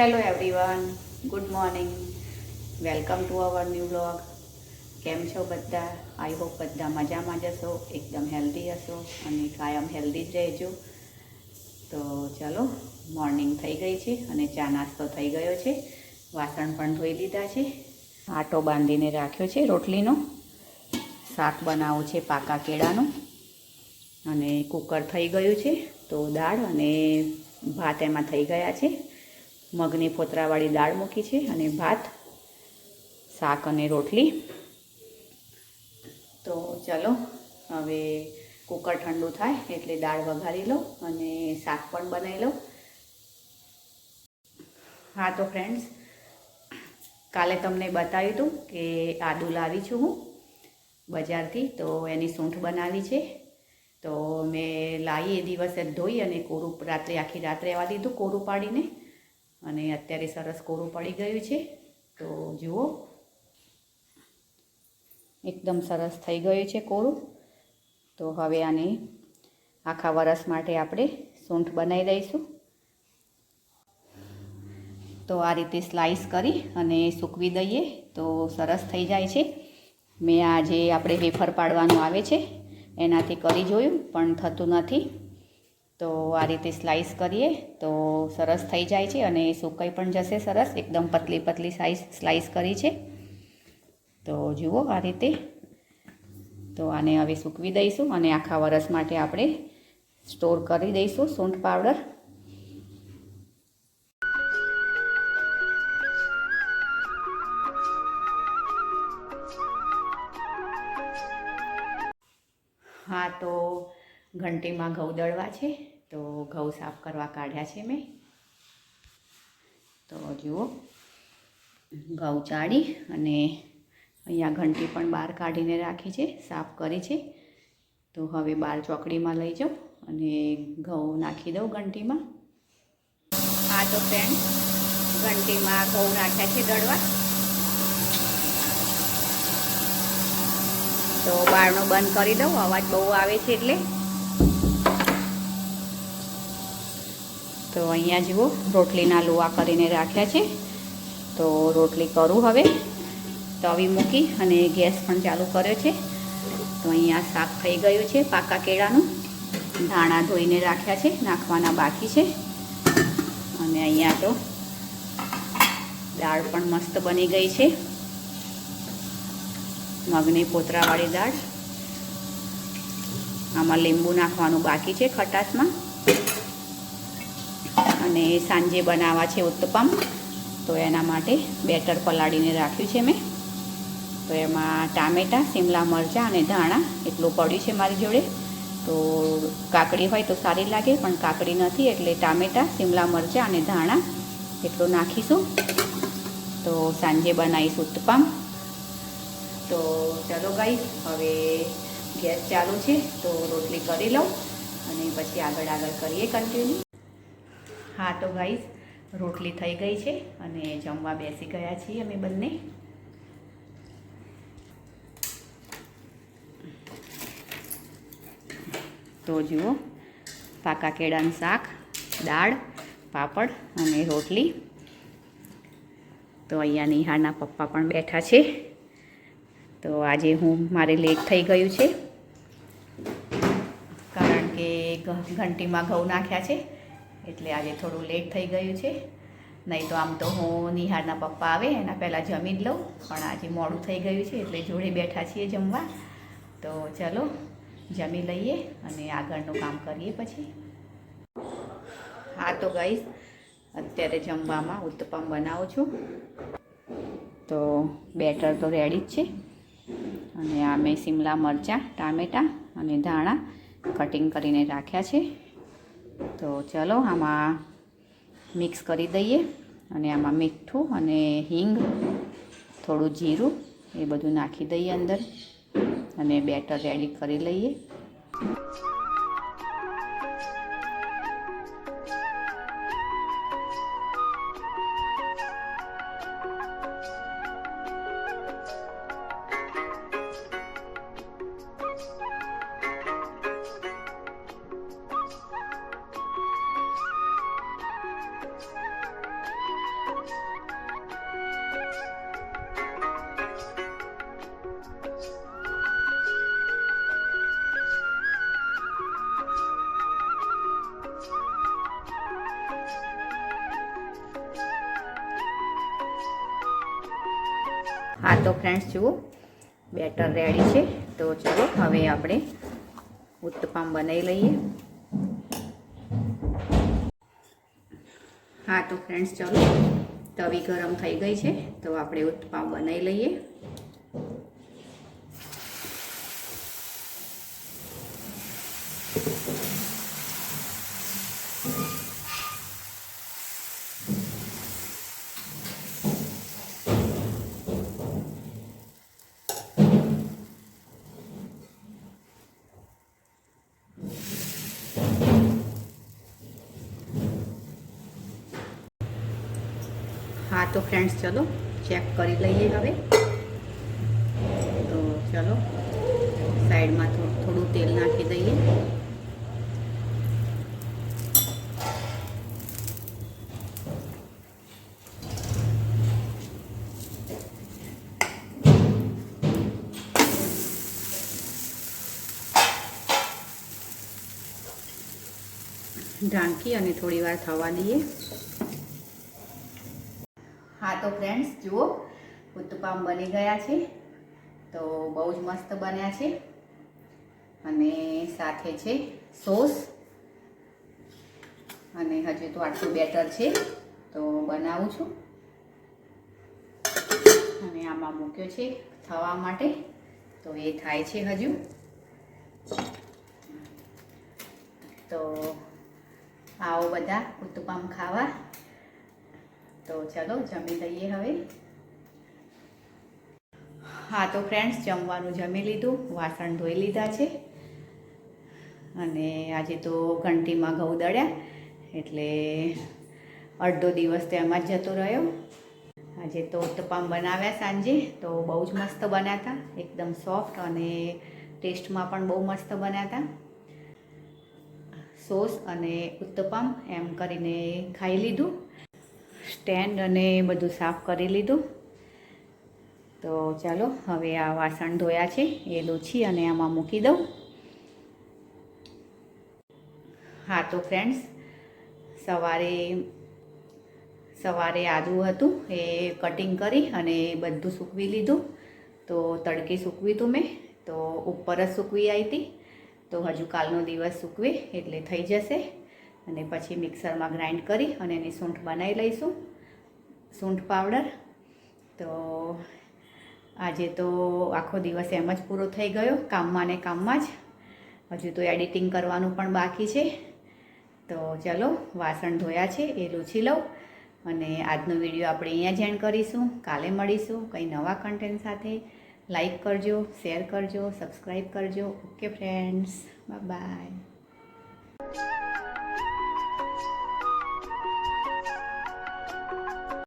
Hello everyone good morning welcome to our new blog કેમ છો બધા? આઈ હોપ બધા મજામાં જ હશો, એકદમ હેલ્ધી હશો અને કાયમ હેલ્ધી જ રહેજો. તો ચલો મોર્નિંગ થઈ ગઈ છે અને ચા નાસ્તો થઈ ગયો છે. વાસણ પણ ધોઈ લીધા છે. આટો બાંધીને રાખ્યો છે રોટલીનો. શાક બનાવવું છે પાકા કેળાનું. અને કુકર થઈ ગયું છે, તો દાળ અને ભાત એમાં થઈ ગયા છે. મગની ફોતરાવાળી દાળ મૂકી છે અને ભાત, શાક અને રોટલી. તો ચલો, હવે કુકર ઠંડુ થાય એટલે દાળ વઘારી લો અને શાક પણ બનાવી લો. હા, તો ફ્રેન્ડ્સ કાલે તમને બતાવ્યું હતું કે આદુ લાવી છું હું બજારથી, તો એની સૂંઠ બનાવી છે. તો મેં લાવી એ દિવસે ધોઈ અને કોરું રાત્રે આખી રાત્રે આવવા દીધું કોરું પાડીને. અને અત્યારે સરસ કોરું પડી ગયું છે. તો જુઓ. એકદમ સરસ થઈ ગયું છે કોરું. તો હવે આને આખા વરસ માટે આપણે સૂંઠ બનાવી દઈશું. તો આ રીતે સ્લાઈસ કરી અને સૂકવી દઈએ તો સરસ થઈ જાય છે. મેં આ જે આપણે વેફર પાડવાનું આવે છે, એનાથી કરી જોયું, પણ થતું નથી. તો આ રીતે સ્લાઈસ કરીએ તો સરસ થઈ જાય છે અને સુકાઈ પણ જશે સરસ, એકદમ પતલી પતલી સાઈઝ સ્લાઈસ કરી છે. તો જુઓ આ રીતે. તો આને હવે સૂકવી દઈશું અને આખા વરસ માટે આપણે સ્ટોર કરી દઈશું સૂંઠ પાવડર. હા, તો ઘંટીમાં ઘઉં દળવા છે. તો ઘઉં સાફ કરવા કાઢ્યા છે મેં. તો જુઓ, ઘઉં ચાળી અને અહીંયા ઘંટી પણ બહાર કાઢીને રાખી છે, સાફ કરી છે. તો હવે બાર ચોકડીમાં લઈ જાઉં અને ઘઉં નાખી દઉં ઘંટીમાં. હા તો ફ્રેન્ડ ઘંટીમાં ઘઉં નાખ્યા છે દળવા. તો બારણું બંધ કરી દઉં, અવાજ બહુ આવે છે એટલે. તો અહીંયા જુઓ, રોટલીના લોવા કરીને રાખ્યા છે. તો રોટલી કરું હવે. તવી મૂકી અને ગેસ પણ ચાલુ કર્યો છે. તો અહીંયા શાક થઈ ગયું છે પાકા કેળાનું. ધાણા ધોઈને રાખ્યા છે, નાખવાના બાકી છે. અને અહીંયા તો દાળ પણ મસ્ત બની ગઈ છે. મગની પોતરાવાળી દાળ. આમાં લીંબુ નાખવાનું બાકી છે ખટાશમાં. અને સાંજે બનાવવા છે ઉત્તપમ. તો એના માટે બેટર પલાળીને રાખ્યું છે મેં. તો એમાં ટામેટાં શિમલા મરચાં અને ધાણા એટલું પડ્યું છે મારી જોડે. તો કાકડી હોય તો સારી લાગે, પણ કાકડી નથી એટલે ટામેટાં શિમલા મરચાં અને ધાણા એટલું નાખીશું. તો સાંજે બનાવીશું ઉત્તપમ. તો ચલો ગાઈસ, હવે ગેસ ચાલુ છે, તો રોટલી કરી લઉં અને પછી આગળ આગળ કરીએ કન્ટિન્યુ હા, તો ગાઈઝ રોટલી થઈ ગઈ છે અને જમવા બેસી ગયા છીએ અમે બંને. તો જુઓ, પાકા કેળાનું શાક, દાળ, પાપડ અને રોટલી. તો અહીંયા નિહાળના પપ્પા પણ બેઠા છે. તો આજે હું, મારે લેટ થઈ ગયું છે. કારણ કે ઘંટીમાં ઘઉં નાખ્યા છે. એટલે આજે થોડું લેટ થઈ ગયું છે. નહીં તો આમ તો હું નિહાળના પપ્પા આવે, એના પહેલાં જમી જ લઉં. પણ આજે મોડું થઈ ગયું છે, એટલે જોડે બેઠા છીએ જમવા. તો ચલો, જમી લઈએ અને આગળનું કામ કરીએ પછી. હા, તો ગઈશ અત્યારે જમવામાં ઉત્તપમ બનાવું છું. તો બેટર તો રેડી જ છે. અને આ મેં શિમલા મરચાં, ટામેટાં અને ધાણા કટિંગ કરીને રાખ્યા છે. તો ચલો આમાં મિક્સ કરી દઈએ અને આમાં મીઠું અને હિંગ, થોડું જીરું એ બધું નાખી દઈએ અંદર અને બેટર રેડી કરી લઈએ. હા, તો ફ્રેન્ડ્સ જુઓ. બેટર રેડી છે. તો ચલો, હવે આપણે ઉત્તપમ બનાવી લઈએ. હા, તો ફ્રેન્ડ્સ ચલો. તવી ગરમ થઈ ગઈ છે, તો આપણે ઉત્તપમ બનાવી લઈએ. તો ફ્રેન્ડ્સ ચલો ચેક કરી લઈએ હવે. તો ચલો, સાઈડમાં થોડું તેલ નાખી દઈએ. ઢાંકી અને થોડી વાર થવા દઈએ. તો ફ્રેન્ડ્સ જુઓ, ઉત્તપામ બની ગયા છે. તો બહુ જ મસ્ત બન્યા છે. અને સાથે છે સોસ. અને હજુ તો આટલું બેટર છે. તો બનાવું છું. અને આમાં મૂક્યો છે થવા માટે. તો એ થાય છે હજુ. તો આવો બધા ઉત્તપમ ખાવા. તો ચાલો જમી લઈએ હવે. હા, તો ફ્રેન્ડ્સ જમવાનું જમી લીધું, વાસણ ધોઈ લીધા છે. અને આજે તો ઘંટીમાં ઘઉં દળ્યા, એટલે અડધો દિવસ તેમાં જ જતો રહ્યો. આજે તો ઉત્તપમ બનાવ્યા સાંજે, તો બહુ જ મસ્ત બન્યા હતા એકદમ સોફ્ટ અને ટેસ્ટમાં પણ બહુ મસ્ત બન્યા હતા સોસ અને ઉત્તપમ એમ કરીને ખાઈ લીધું. સ્ટેન્ડ અને બધું સાફ કરી લીધું. તો ચાલો, હવે આ વાસણ ધોયા છે, એ લૂછી અને આમાં મૂકી દઉં. હા, તો ફ્રેન્ડ્સ સવારે સવારે આદુ હતું, એ કટિંગ કરી અને બધું સૂકવી લીધું. તો તડકે સૂકવી હતું મેં, તો ઉપર જ સૂકવી આવી હતી તો હજુ કાલનો દિવસ સૂકવે, એટલે થઈ જશે. અને પછી મિક્સરમાં ગ્રાઇન્ડ કરી અને એની સૂંઠ બનાવી લઈશું. સૂંઠ પાવડર. તો આજે તો આખો દિવસ એમ જ પૂરો થઈ ગયો, કામમાં ને કામમાં જ. હજુ તો એડિટિંગ કરવાનું પણ બાકી છે. તો ચલો, વાસણ ધોયા છે, એ લૂછી લઉં અને આજનો વીડિયો આપણે અહીંયા જ એન્ડ કરીશું. કાલે મળીશું કંઈ નવા કન્ટેન્ટ સાથે. લાઈક કરજો શેર કરજો સબસ્ક્રાઈબ કરજો. Okay friends by